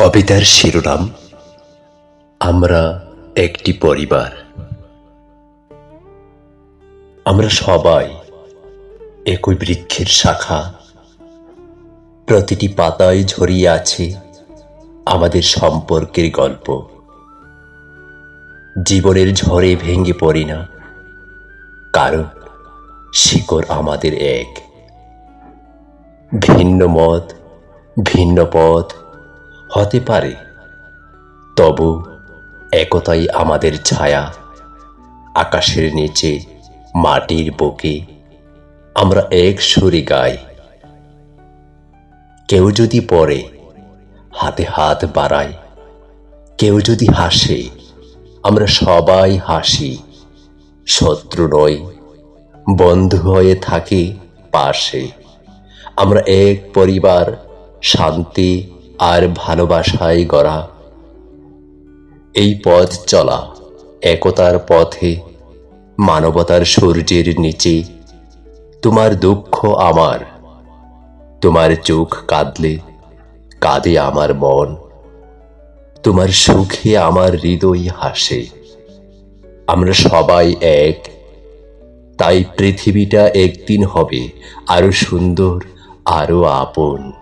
কবিতার শিরোনাম, আমরা একটি পরিবার। আমরা সবাই একই বৃক্ষের শাখা। প্রতিটি পাতায় ঝরিয়ে আছে আমাদের সম্পর্কের গল্প। জীবনের ঝড়ে ভেঙে পড়ি না, কারণ শিকড় আমাদের এক। ভিন্ন মত, ভিন্ন পথ হতে পারে। তবু একতাই আমাদের ছায়া। আকাশের নিচে, মাটির বুকে আমরা এক সুরে গাই। কেউ যদি পড়ে, হাতে হাত বাড়ায়। কেউ যদি হাসে, আমরা সবাই হাসি। শত্রু নয় বন্ধু হয়ে থাকি পাশে। আমরা এক পরিবার, শান্তি আর ভালোবাসায় গড়া। এই পথ চলা, একতার পথে, মানবতার সূর্যের নিচে, তোমার দুঃখ আমার। তোমার চোখ কাঁদলে, কাঁদে আমার মন। তোমার সুখে আমার হৃদয় হাসে। আমরা সবাই এক। তাই পৃথিবীটা একদিন হবে আরও সুন্দর, আরও আপন।